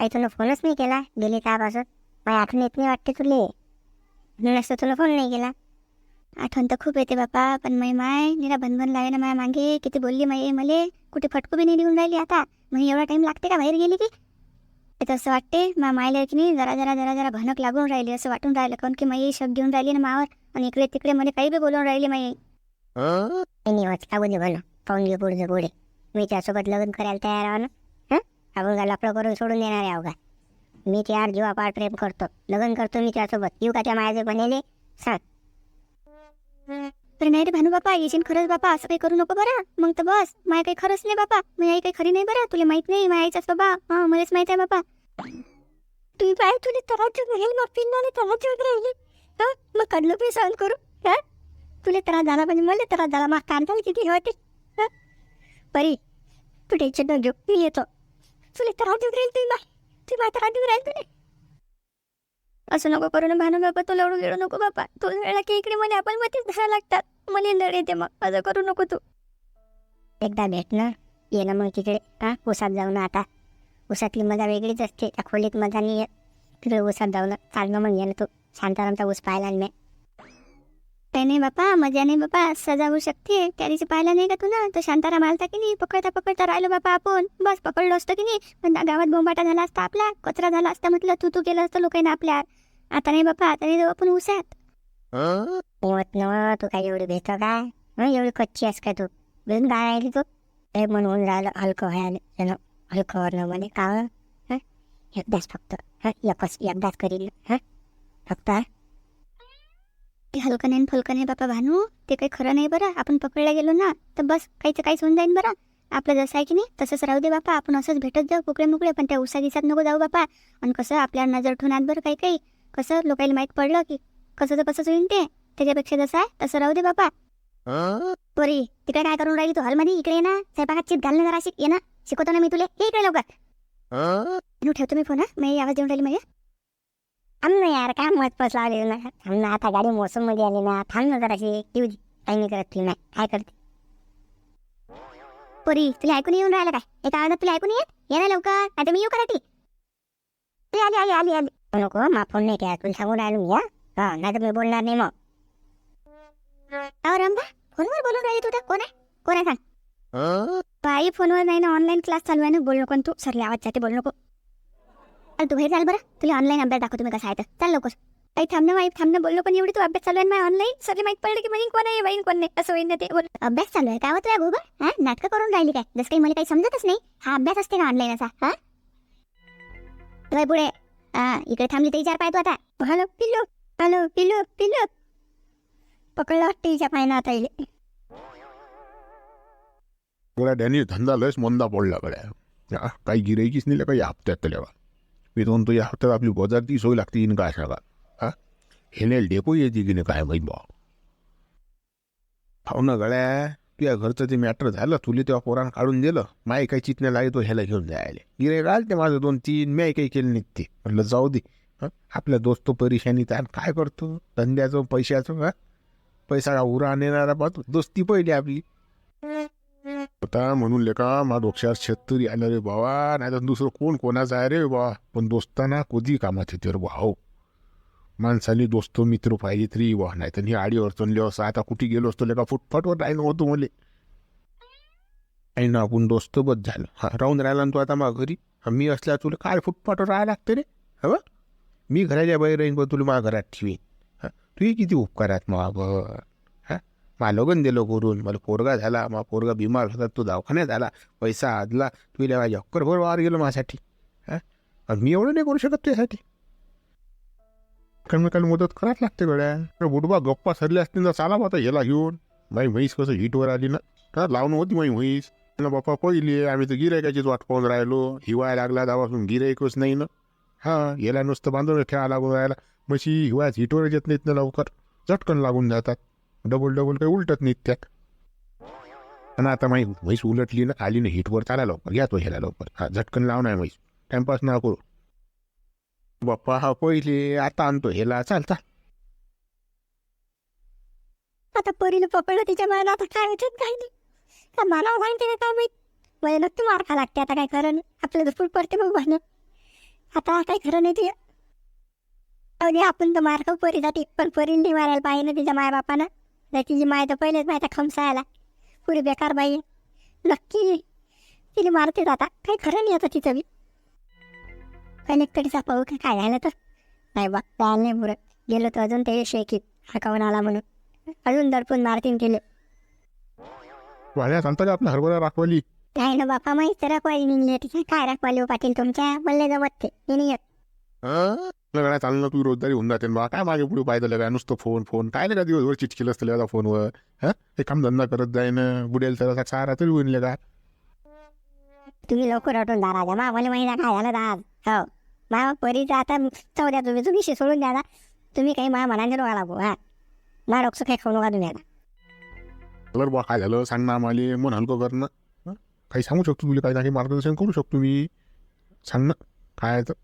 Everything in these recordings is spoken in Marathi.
काही तुला फोनच नाही केला. गेली त्यापासून माझी आठवण येत नाही वाटते तुले. नसतं तुला फोन नाही केला. आठवण तर खूप येते बापा पण मै माय निरा बनबन लावे ना माझ्या मागे. किती बोलली माई मले. कुठे फटकू बी नाही देऊन राहिली आता. म्हणजे एवढा टाइम लागते का बाहेर गेली की? ते तसं वाटते. मा मायला की नाही जरा जरा जरा जरा भनक लागून राहिली. असं वाटून राहिलं कारण की माई शक घेऊन राहिली ना मावर. आणि इकडे तिकडे मला काही बी बोलून राहिली माई नाही बोलले बोल पाहून घे पुढचं पुढे. मी त्यासोबत लग्न करायला तयार आहो ना. आपण काय लपडं करून सोडून देणार आहे का मी त्यावर जीवापाड प्रेम करतो. लग्न करतो मी त्यासोबत. येऊ का त्या मायाचे बनेले? सांग. तर नाही रे भानू बापा येशील खरंच बापा. असं काही करू नको बरं. मग तर बस. माय काही खरंच नाही बापा. मी आई काही खरी नाही बरं. तुला माहीत नाही मायाचा स्वभाव. हा मलाच माहीत आहे बापा. तुम्ही पाय तुला तराच राहील मग पिन्नाने तराच राहिली. हा मग कडलं बी सहन करू. हा? तुला त्रास झाला म्हणजे मला त्रास झाला. मग कांदा किती होते हा परी तू टेन्शन न घेऊ मी येतो. तुला त्रास देऊ राहील तुम्ही बाय तुम्ही मात्र त्रास राहील तुला असं नको करू ना भानू बाबा तुला लढू गेलो नको बापा तो वेळा की इकडे मला आपण मध्येच धरायला लागतात मला लढ येते मग असं करू नको तू एकदा भेट ना ये ना मग तिकडे हा उसात जाऊ ना आता उसातली मजा वेगळीच असते त्या खोलीत मजा नाही येत तिकडे उसात जाऊ ना चाल ना मग ये ना तू शांतारामचा ऊस पाहायला मी काही नाही बापा मजा नाही बापा सजा होऊ शकते त्या दिवशी पाहिला नाही का तू ना तो शांताराम आलता की नाही? पकडता पकडता राहिलो बापा आपण बस पकडलो असतं की नाही? पण गावात बोंबाटा झाला असता आपला कचरा झाला असता म्हटलं तू तू केलं असतं लोकांना आपल्या आता नाही बापा आता नाही जाऊ आपण उसात होत नव तू काय एवढी भेटतो काय एवढी कच्ची आहेस काय तू। बिन काय राहिली तू। ते म्हणून राहिलं हलकं व्हायला हलकं वरनं म्हणे का? एकदाच फक्त हं? एकच एकदाच करील हं? फक्त हं? ते हलकं नाही फुलकं नाही बापा भानू ते काही खरं नाही बरं. आपण पकडला गेलो ना तर बस काहीच काहीच होऊन जाईन बरं. आपलं जसं आहे की नाही तसंच राहू दे बापा. आपण असंच भेटत जाऊ कुकडे मुकडे पण त्या उसा दिसात नको जाऊ बापा. आणि कसं आपल्या नजर ठेवून बरं काही काही. कसं लोकांना माहीत पडलं की कसं तर कसंच होईन ते. त्याच्यापेक्षा जसं आहे तसं राहू दे बापा. पोरी तिकडे काय करून राहिली तू? हॉलमध्ये? इकडे ये ना. स्वयंपाकात चित घाल ना जरा ये ना. शिकवतो ना मी तुले. ये इकडे लवकर. ठेवतो मी फोन हा. मी आवाज देऊन राहिली म्हणजे थांब ना यार काय मत पस लावले ना. थांब ना आता गाडी मोसममध्ये आली ना. थांब ना जराशी. येऊ दे. काही नाही करत ती नाही. काय करते? पोरी तुला ऐकून येऊन राहिलं काय? एका आवाजात तुला ऐकून येत? ये ना लवकर. आता मी येऊ कराटी. आली आली आली आली. नको मा फोन नाही काय तुला सांगून राहिलो मी हा? नाही तर मी बोलणार नाही मग. अहो फोनवर बोलून राहिली तू तर. कोण आहे? कोण आहे सांग? बाई फोनवर नाही ना. ऑनलाईन क्लास चालू आहे ना. बोल नको तू. सरले आवाज जाते. बोल नको. अरे तू बाहेर चाल बरं. तुला ऑनलाईन अभ्यास दाखवतो मी कसा आहे तर. चाल लवकर. काही थांबणं माहीत थांबणं बोललो पण एवढी तू अभ्यास चालू आहे ना ऑनलाईन सरले माहीत पडलं की म्हणजे कोण आहे? बाई कोण नाही? असं होईन ना ते. बोल. अभ्यास चालू आहे काय होतं गोबर हा? नाटकं करून राहिली काय? जसं काही मला काही समजतच नाही. हा अभ्यास असते का ऑनलाईन असा? हा? बाई पुढे. हा इकडे थांबली तरी चार पाय तू आता. हॅलो पिल्लू. हॅलो पिल्लू पिल्लू. पकडलं वाटतं हिच्या पायनं आता इले. गड्या डॅनी धंदा लयच मंदा पडला गड्या. काही गिरायकीच नाही काही हप्त्यात त्याला मी तो म्हणतो या हप्त्यात आपली बाजार ती सोय लागते इन काय सांगा हा हेने डेपो येते की नाही काय माहीत बा हो ना गळ्या तुझ्या घरचं ते मॅटर झालं तुला तेव्हा पोरानं काढून दिलं माय काही चितण्या लागे तो ह्याला घेऊन जायला गिरे गाल ते माझं दोन तीन मी काही केलं नाही ते म्हटलं जाऊ दे हां आपल्या दोस्त परेशानी तर काय करतो धंद्याचं पैशाचं का पैसा उरा नेणारा पाहतो दोस्ती पहिली आपली पता म्हणून लेका मा डोक्यात शेतकरी आलं रे बाबा नाही तर दुसरं कोण कोणाचं आहे रे बा पण दोस्तांना कधी कामात येते रे भाऊ? माणसाने दोस्त मित्र पाहिजे तरी वा नाही तर ही आडी अडचणली असं. आता कुठे गेलो असतो लेका फुटफाटवर राहिलं होतो मले. आणि ना आपण दोस्त झालं. हा राहून राहिला ना तू आता मा घरी? मी असल्या तुला काय फुटफाटवर राहायला लागते रे? हवं मी घराच्या बाहेर राहीन पण तुला माझ्या घरात ठेवीन. हां तुही किती उपकारात मग हा मला लगन दिलो करून मला पोरगा झाला मा पोरगा बिमार होता तो दवाखान्यात आला. पैसा आदला. तुला माझ्या अक्करभर वार गेलो माझ्यासाठी. हां? मी एवढं नाही करू शकत त्यासाठी कारण काल मदत करायच लागते गड्या. बुडबा गप्पा सरले असतील तर चाला आता याला घेऊन. माई म्हैस कसं हिटवर आली ना? तर लावून होती माई म्हैस. ना बाप्पा पहिली आम्ही तर गिरायकाचीच वाट पाहून राहिलो. हिवाळा लागला दावासून गिरायकच नाही ना? हां? याला नुसतं बांधून ठेवा लागून राहिला. म्हशी हिवाळ्यात हिटवर येत नाहीत ना लवकर. चटकन लागून जातात. डबल डबल काही उलटत नाहीत त्यात. आणि आता माही म्हैस उलटली ना आली ना हिटवर चाला लवकर या तो ह्याला लवकर. हा झटकन लावणार म्हैस. टाइमपास ना करू. बाप्पा हा पहिले आता आणतो ह्याला. चाल चाल. आता परीनं पकडलं तिच्या मला आता काय होतं नाही. का मला सांगते का काय माहीत? मला नक्की मार खा लागते आता काय कारण आपलं तर फुट पडते मग भानं. आता काय खरं नाही ते. अरे आपण तर मार्क पोरीसाठी पण पोरीने मारायला पाहिजे ना तिच्या मायबापानं. नाही तिची माय तर पहिलेच माय तर खमसायला. पुरी बेकार बाई. नक्की तिला मारते आता. काही खरं नाही आता तिचं बी. काही तरीचा पाहू का काय झालं तर? नाही बा काय नाही बुरत गेलो तर अजून ते शेकीत हाकावून आला म्हणून. अजून दडपून मारतीन केले वाड्या चालतं का आपल्या हरभरा राखवाली? काय ना बापा माहीत तर राखवाली निघले तिच्या काय राखवाली हो पाटील तुमच्या? बल्ले जमत ते मी येत लगा चाललं तू रोजदारी होऊन जाते बा. काय मागे पुढे पाहिजे लगा नुसतं फोन फोन काय नाही का दिवसभर चिटकेल असतं लगा फोनवर हा? हे काम धंदा करत जाईन बुडेल तर चारा तरी होईल लगा तुम्ही लवकर उठून जा राजा. मा मला महिना काय झालं आज? हो. मा परीचा आता जाऊ द्या तुम्ही. तुम्ही सोडून द्या ना. तुम्ही काही मा मनाने नका लागू हा. मा डोकं काही खाऊ नका तुम्ही आता. कलर बा काय झालं? सांग ना आम्हाला. मन हलकं कर ना? काही सांगू शकतो तुला? काही ना काही मार्गदर्शन करू शकतो मी. सांग ना. काय आहे तर?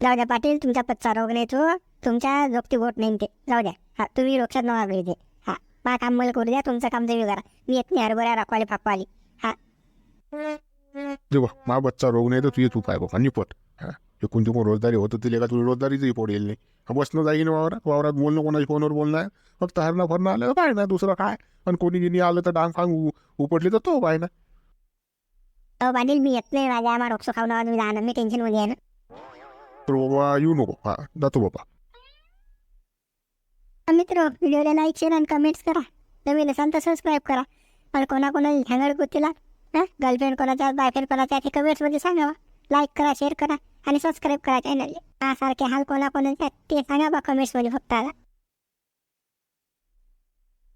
जाऊ द्या पाटील तुमचा पच्चा रोग नाही तो. तुमच्या जोगती बोट नाही ते. जाऊ द्या. हा तुम्ही रोक्षात नका करू ते हा मा काम मला करू द्या तुमचं काम तुम्ही करा. मी येत नाही हरभऱ्या राखवाली फाकवाली हा. बा मा बच्चा रोग नाही तर तुझे उपाय बघा निपट हा कोणती कोण रोजदारी होतं तिला का तुला रोजदारीचंही पोट येईल नाही. हा, बसणं जाईन वावरात वावरात बोलणं कोणाच्या फोनवर बोलणं आहे फक्त हरणं फरणं आलं काय ना दुसरं काय? आणि कोणी गिनी आलं तर डांग फांग उ- उपटली तर तो पाय ना. पाटील मी येत नाही माझ्या मा डोकं खाऊ नका तुम्ही जाणं मी टेन्शनमध्ये आहे ना. तर बाबा येऊ नको हा जातो बाबा मित्र व्हिडिओला लाईक शेअर आणि कमेंट्स करा नवीन असाल तर सबस्क्राईब करा आणि कोणाकोणाला हँगर कुतीला हां गर्लफ्रेंड कोणाचा बॉयफ्रेंड कोणाचा ते कमेंट्समध्ये सांगावा लाईक करा शेअर करा आणि सबस्क्राईब करा चॅनलला सारखे हाल कोणा कोणाचे आहेत ते सांगा बा कमेंट्समध्ये फक्त आता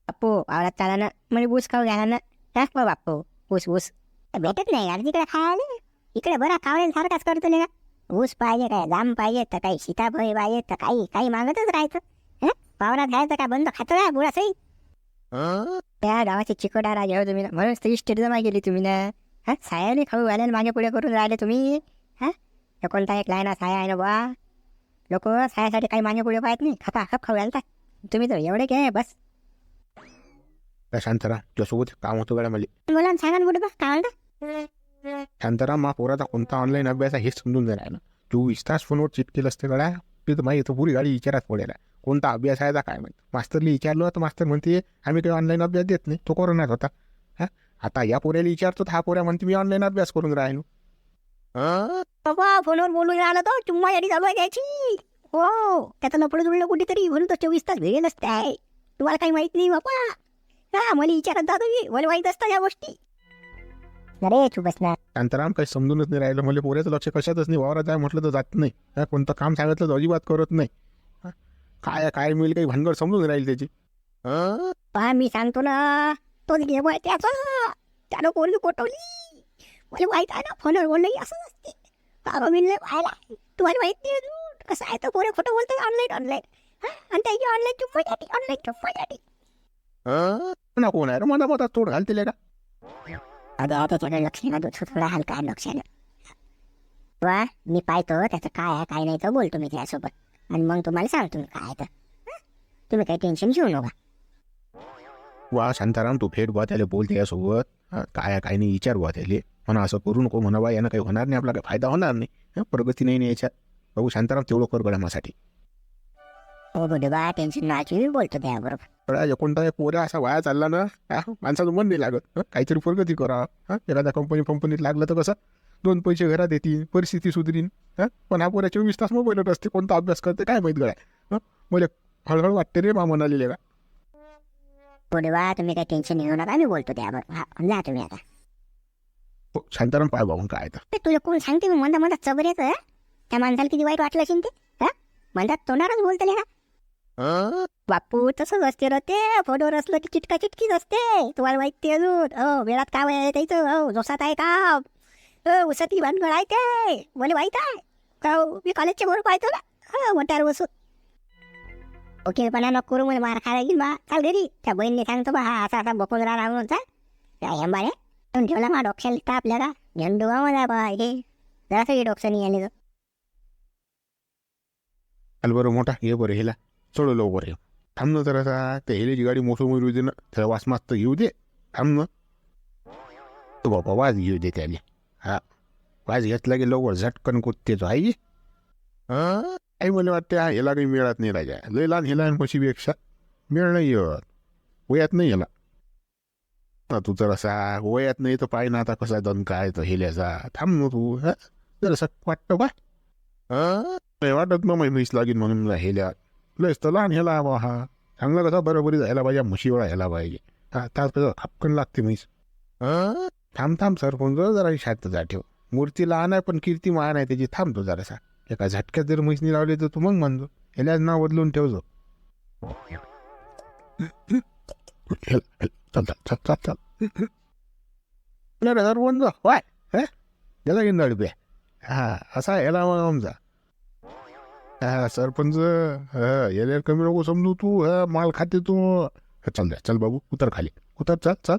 बाप्पू आवडत चाला ना म्हणजे ऊस खाऊ घ्या ना हा बा बाप्पू ऊस ऊस भेटत नाही यार तिकडे खायला इकडे बरा खावलेला सारखाच करतो नाही का ऊस पाहिजे काय जाम पाहिजे तर काही सीताफळ पाहिजे तर काही काही मागतच राहायचं. हं? वावरात घ्यायचं काय बंद? खातं काय बुडा सई? त्या गावाची चिकोटा राजा हो तुम्ही ना म्हणूनच तरी स्टेट जमा केली तुम्ही ना. हा? सायाने खाऊ घालायला मागे पुढे करून राहिले तुम्ही. हा? कोणता एक लायना साया आहे ना बा लोक सायासाठी काही मागे पुढे पाहत नाही. खपा खप खाऊ घालतात. तुम्ही तर एवढे काय बस. काय शांतरा तुझ्यासोबत काम होतं गड्या मला. बोला सांगा ना कुठं बा काय म्हणता? शांताराम मा पोराचा कोणता ऑनलाईन अभ्यास आहे हे समजून जाणार ना. चोवीस तास फोनवर चिटकेल असते गड्या. ते तर माहिती पुरी गाडी विचारात पडेल. कोणता अभ्यास आहे का काय माहिती. मास्तरला विचारलं तर मास्तर म्हणते आम्ही काही ऑनलाईन अभ्यास देत नाही. तो कोरोनात होता. हा? आता या पोऱ्याला विचारतो हा पोऱ्या म्हणते मी ऑनलाईन अभ्यास करून राहिलो. हा? बाबा फोनवर बोलून राहिला तो चुम्मा याडी चालू आहे त्याची. हो त्याचं लपडं जुळलं कुठेतरी म्हणून तो चोवीस तास असते आहे तुम्हाला काही माहीत नाही बाबा. हा मला विचारत जा तुम्ही. मला माहीत असतं या गोष्टी. अरे तू बस ना शांताराम काही समजूनच नाही राहिलं. मला पोऱ्याचं लक्ष कशातच नाही. वावरात आहे म्हटलं तर जात नाही. हा, कोणतं काम सांगितलं तर अजिबात करत नाही. हा? काय काय मिळेल काही भानगड समजून राहील त्याची. हा? पहा मी सांगतो ना तोच गेम आहे त्याचा. त्यानं बोलली कोटवली. मला माहीत आहे ना फोनवर बोललं असं असते बाबा मी नाही पाहायला तुम्हाला माहीत नाही अजून कसं आहे. तर पोरे खोटं बोलतोय ऑनलाईन ऑनलाईन हा आणि त्याची ऑनलाईन चुप्पासाठी ऑनलाईन चुप्पासाठी हा? ना कोण आहे रे मला मधात तोड घालते का अगं आता त्याला लक्ष ना दुसरं थोडा हलका लक्षानं वा मी पाहतो त्याचं काय आहे काय नाही तर बोलतो मी त्यासोबत आणि मग तुम्हाला सांगतो मी काय आहे तर तुम्ही काही टेन्शन घेऊ नका वा शांताराम तू फेट बुवा त्याला बोल त्याच्यासोबत काय आहे, काय नाही विचार बुवा त्याला म्हणा असं करू नको म्हणा बा यानं काही होणार नाही आपला काही फायदा होणार नाही प्रगती नाही याच्यात बघू शांताराम तेवढं कर गड्या माझ्यासाठी हो बोलतो बा टेन्शन नाही मी बोलतो त्याबरोबर गड्या कोणता पोऱ्या असा वाया चालला ना हा, माणसाचं मन नाही लागत हं, काहीतरी प्रगती करा हा एखाद्या कंपनी कंपनीत लागलं तर कसं दोन पैसे घरात येतील परिस्थिती सुधरीन हा पण हा पोऱ्या चोवीस तास मोबाईलवर असते कोणता अभ्यास करते काय माहीत गड्या हं, मला हळहळ वाटते रे मा म्हणाले का? पुढे वा तुम्ही काही टेन्शन घेऊ नका मी बोलतो त्याबरोबर हा जा तुम्ही आता. हो, शांताराम पाय बाबून काय तर ते तुला कोण सांगते मी म्हणता म्हणता चबर येतं त्या माणसाला किती वाईट वाटलं असेल ते हा? म्हणतात तोंडारच बोलतले ना हं? बापू तसंच असते रे ते फोनवर असलं की चिटका चिटकीच असते तुम्हाला माहीत ते अजून हो वेळात काम आहे त्याचं हो जोसात आहे काम हो उसती भानगड आहे ते मला माहीत आहे का मी कॉलेजच्या बरोबर पाहतो ना हा मोठ्यावर बसून ओकेपणा नको करू मला मार खायला गेली बा चाल घरी त्या बहिणीने सांगतो बा हा असा असा बपून राहा म्हणून चाल त्या हेंबाने पण ठेवला मा डोक्याला ताप आपल्याला झेंडू मला बा हे जरासं डोकं नाही आले बरं मोठा ये बरं हेला चढ लवकर येऊ थांब ना जरासा त्या हेलेची गाडी मोसम येऊ दे ना त्याला वास मास्त येऊ दे थांब ना तो बाबा वाज घेऊ दे त्याला हा वाज घेतला की लवकर झटकन कुत्तेचो तो आहे आई मला वाटते हा, ह्याला काही मिळत नाही राजा लय लहान हे लहान म्हशीपेक्षा मिळ नाही येत वयात नाही याला आता तू तर असा वयात नाही तर पाय ना आता कसा दन काय तर हेल्याचा थांब ना तू हा जरासा वाटतं बा हां नाही वाटत ना म्हैस लागेल म्हणून हेल्या लयच तर लहान ह्याला बा हा. चांगला कसा बरोबरी जायला पाहिजे म्हशीवळा ह्याला पाहिजे. हा कसं खापकन लागते म्हैस. हं? थांब थांब सरपंच जरा शांत जा ठेव. मूर्ती लहान आहे पण कीर्ती महान आहे त्याची थांबतो जरासा. एका झटक्यात जर म्हैसनी लावली तर तू मग म्हणतो. ह्यालाच नाव बदलून चल चल चल चल चल अरे सरपंच वाय हे? त्याला घेऊन रुपया हा असा याला मग आमचा सरपञ्च સરપંચ હા હેર હેર કમી લોકો સમજું તું હા चल ખાતે चल ચાલ उतार खाले બાબુ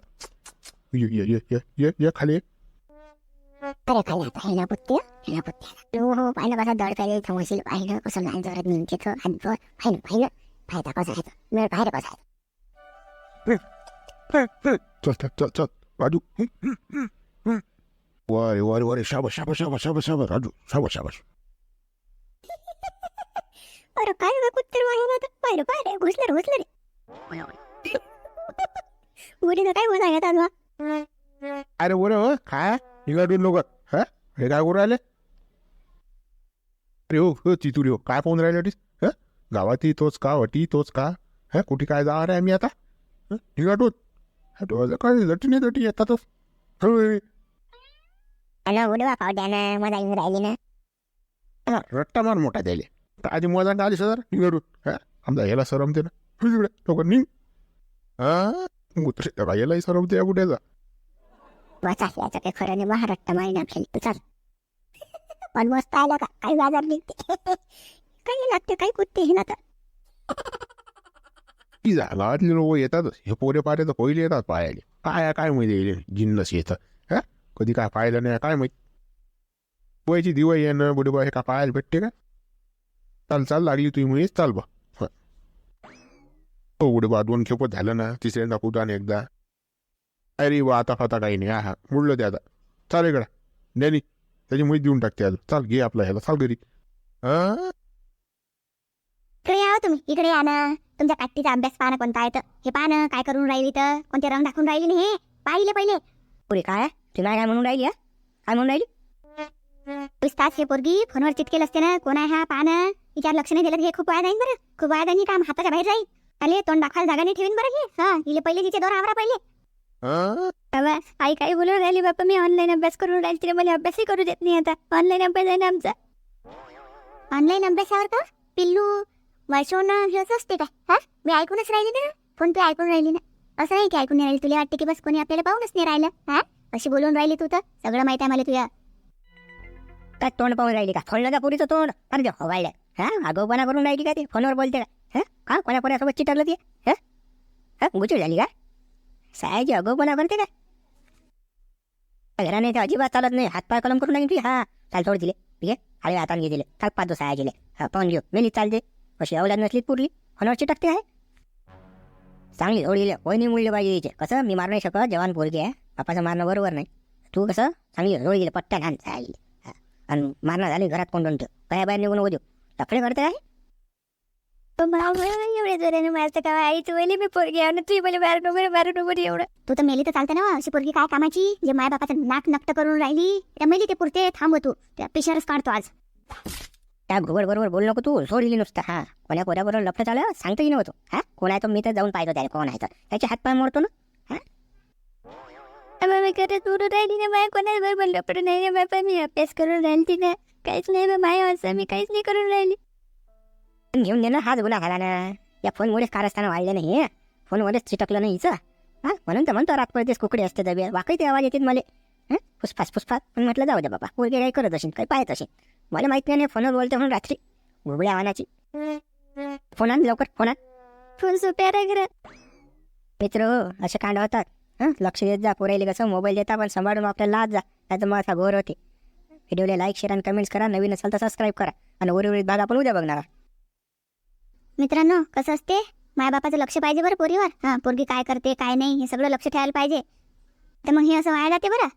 चल चल राजु वारे वारे वारे शाबाश राजु शाबाश शाबाश अरे काय बघ कुत्तर आहे ना पाहिलं पाहिलं घुसलं रे घुसलं रे उडीनं काय बोला घेत आज अरे बरं हो काय निघाडून लोक हा हे काय करू राहिले अरे हो हो चितुरी हो काय पाहून राहिले हा गावातही तोच का वटी तोच का हा कुठे काय जाणार आहे आम्ही आता? निघाटून हा, डोळ्याचं काय लटी नाही लटी येतातच. अरे उडवा पावड्यानं मजा येऊन राहिली ना रट्टा मार मोठा द्यायले आधी मजा का आली सर निघाडून. हा? आमचा याला सरमते ना तिकडे. लोक निघ. हा? उतरे यालाही सरमते या बुड्याचा वाचा याचं काही खरं नाही. महाराष्ट्र माहिती आपल्याला चाल. पण मस्त आलं का? काही बाजार निघते. काही लागते काही कुत्ते हे ना तर. ती जा गावातले लोक येतातच हे पोरे पारे तर पहिले येतात पायाले. काय आहे काय माहिती येईल जिन्नस येतं हा? कधी काय पाहिलं नाही काय माहीत? वयाची दिवाळी येणं बुडे हे का पाहायला भेटते का? चाल चाल लागली तुम्ही म्हणजे चाल बा. हं. बुडे बा. दोन खेपत झालं ना. तिसऱ्यांदा कुठं एकदा. अरे वा आता फाता काही नाही. हा मुडलं ते आता. चाल इकडं. नॅनी त्याची माहिती देऊन टाकते आज चाल घे आपला ह्याला. चाल घरी. इकडे या हो तुम्ही. इकडे या ना. तुमच्या काट्टीचा अभ्यास पाहणं कोणता आहे तर? हे पाहणं. काय करून राहिली तर? कोणते रंग दाखवून राहिली नाही हे? पाहिले पहिले. पुरे काय तुम्ही काय म्हणून राहिली हा? काय म्हणून राहिली? तास हे पोरगी फोनवर चिटकेल असते ना. कोण आहे हा? पाहणं. विचार लक्ष नाही दिलं तर हे खूप वाया जाईन बरं. खूप वाया जाईन काम हाताच्या बाहेर जाईल आले तोंड दाखवायला जागा नाही ठेवीन बरं हे. हा इले पहिले तिचे दोर आवरा पहिले. हा? बाबा आई काही बोलून राहिली बाबा मी ऑनलाईन अभ्यास करून राहिली तिने मला अभ्यासही करू देत नाही आता. ऑनलाईन अभ्यास आहे ना आमचा. ऑनलाईन अभ्यासावर का? पिल्लू वर्षवणं हे असं असते काय? हा? मी ऐकूनच राहिली ना. फोन पे ऐकून राहिली ना. असं नाही की ऐकून नाही राहिली. तुला वाटते की बस कोणी आपल्याला पाहूनच नाही राहिलं? हा? अशी बोलून राहिली तू तर. सगळं माहिती आहे मला तुझ्या. काय तोंड पाहून राहिली का? फोडलं का पुरीचं तोंड? अरे ते हवायला हा आगोपणा करून राहिली का ते? फोनवर बोलते का? हां? का कोणा कोणासोबत चिटकलं ते? हां? हा गुचूळ झाली का? सायाची आगोपणा करते का? घराने ते अजिबात चालत नाही. हातपाय कलम करून लागेल हां हा चाल थोडी दिले ठीक आहे? आले हाताने घे दिले चाल पाच साया गेले हा पाहून घेऊ. मेली चालते. कशी अवलाद नसली पुरली. फोनवर चिटकते आहे. चांगली जोड गेली वहिनी मुळली पाहिजे यायचे कसं? मी मार नाही शकत. जवान पोरगी आहे. बापाचं मारणं बरोबर नाही. तू कसं? चांगली जोड गेली पट्ट्या घाण चालली आणि मारणं झाली घरात कोण दोन ठेव काय बाहेर निघून देऊ. लफडे करते आहे? एवढ्या जोराने मारतं का? आई तू मी पोरगी ना तू मला बाहेर नको बाहेर नको एवढं. तू तर मेली तर चालते ना अशी पोरगी काय कामाची? जे माय बापाचं नाक नक्त करून राहिली त्या मेली ते पुरते थांब तू. त्या पिशरच काढतो आज. त्या घुबड बरोबर बोल नको तू सोडली नुसतं हा. कोण्या पोऱ्याबरोबर लफडं चाललं सांगता नव्हतं हा? कोण आहे तो? मी तर जाऊन पाहिजे त्याला कोण आहे तर त्याचे हातपाय मोडतो ना अबे मी करत बोलून राहिली ना माय कोणाच बरोबर लपड नाही ना बापा मी अभ्यास करून राहिली ना काहीच नाही बा माय असं मी काहीच नाही करून राहिली घेऊन दे ना हाच गुन्हा घाला ना या फोनमुळेच कारस्थानं वाढलं नाही हे फोनमुळेच चिटकलं नाही हिचं हा म्हणून तर म्हणतो रात पडतेच कुकडे असते दबे वाकही ते आवाज येतात मला हं? फुसफास फुसफास पण म्हटलं जाऊ दे बाबा पोरगे काही करत असेल काही पाहत असेल मला माहीत नाही फोनवर बोलते म्हणून रात्री गुबड्या आव्हानाची फोन आण लवकर फोन आण फुल सुप्या रे घरात मित्र असे कांड होतात हं? लक्ष देत जा पोरायले कसं मोबाईल देता पण सांभाळून आपल्याला लाज जा. नाही तर मग असा घोर होते. व्हिडिओला लाईक शेअर आणि कमेंट्स करा. नवीन असेल तर सबस्क्राईब करा. आणि उर्वरित भाग आपण उद्या बघणार मित्रांनो कसं असते? माय बापाचं लक्ष पाहिजे बरं पोरीवर? हा पोरगी काय करते काय नाही हे सगळं लक्ष ठेवायला पाहिजे. तर मग हे असं वाया जाते बरं?